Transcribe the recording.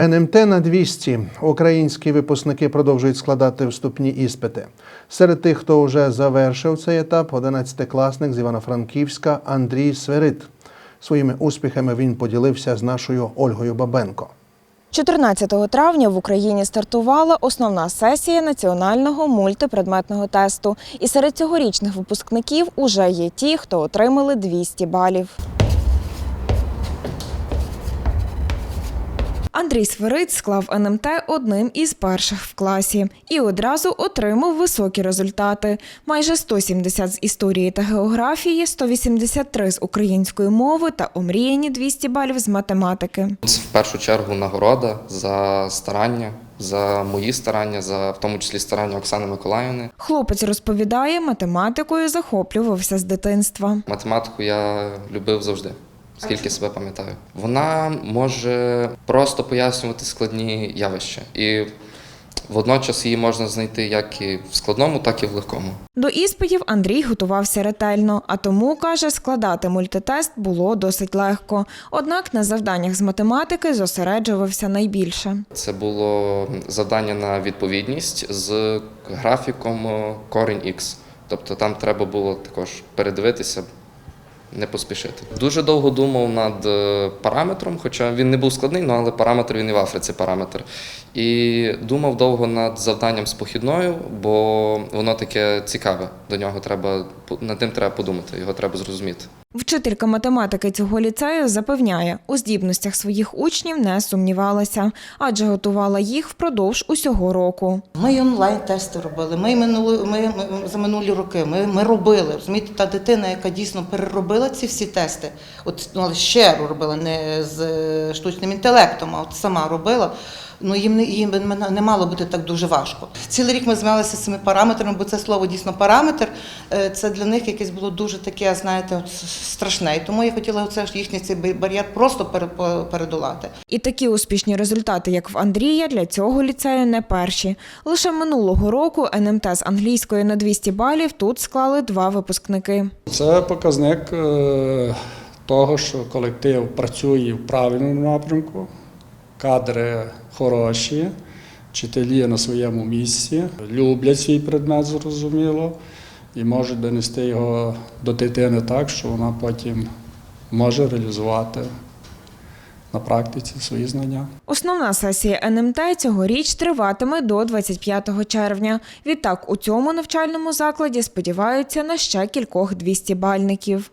НМТ на 200. Українські випускники продовжують складати вступні іспити. Серед тих, хто вже завершив цей етап, 11-класник з Івано-Франківська Андрій Сверид. Своїми успіхами він поділився з нашою Ольгою Бабенко. 14 травня в Україні стартувала основна сесія національного мультипредметного тесту. І серед цьогорічних випускників уже є ті, хто отримали 200 балів. Андрій Сверид склав НМТ одним із перших в класі і одразу отримав високі результати: майже 170 з історії та географії, 183 з української мови та омріяні 200 балів з математики. Це в першу чергу нагорода за старання, за мої старання, за в тому числі старання Оксани Миколаївни. Хлопець розповідає, математикою захоплювався з дитинства. Математику я любив завжди, скільки себе пам'ятаю. Вона може просто пояснювати складні явища, і водночас її можна знайти як і в складному, так і в легкому. До іспитів Андрій готувався ретельно, а тому каже, складати мультитест було досить легко. Однак на завданнях з математики зосереджувався найбільше. Це було завдання на відповідність з графіком е, корінь X. Тобто там треба було також передивитися, не поспішити. Дуже довго думав над е, параметром, хоча він не був складний, ну, але параметр він і в Африці параметр. І думав довго над завданням з похідною, бо воно таке цікаве. До нього треба над ним треба подумати, його треба зрозуміти. Вчителька математики цього ліцею запевняє, у здібностях своїх учнів не сумнівалася, адже готувала їх впродовж усього року. Ми онлайн-тести робили. Ми, минули, ми, ми за минулі роки ми, ми робили. Розумієте, та дитина, яка дійсно переробила ці всі тести, от ну, але ще робила не з е, штучним інтелектом, а от сама робила. Ну їм не їм не мало бути так дуже важко. Цілий рік ми змагалися з цими параметрами, бо це слово дійсно параметр. е, Це для них якесь було дуже таке, знаєте, от страшне. І тому я хотіла оце ж їхній цей бар'єр просто пере- передолати. І такі успішні результати, як в Андрія, для цього ліцею не перші. Лише минулого року НМТ з англійської на 200 балів тут склали два випускники. Це показник е, того, що колектив працює в правильному напрямку, кадри хороші, вчителі на своєму місці, люблять свій предмет, зрозуміло, і можуть донести його до дитини так, що вона потім може реалізувати на практиці свої знання. Основна сесія НМТ цьогоріч триватиме до 25 червня. Відтак у цьому навчальному закладі сподіваються на ще кількох 200 бальників.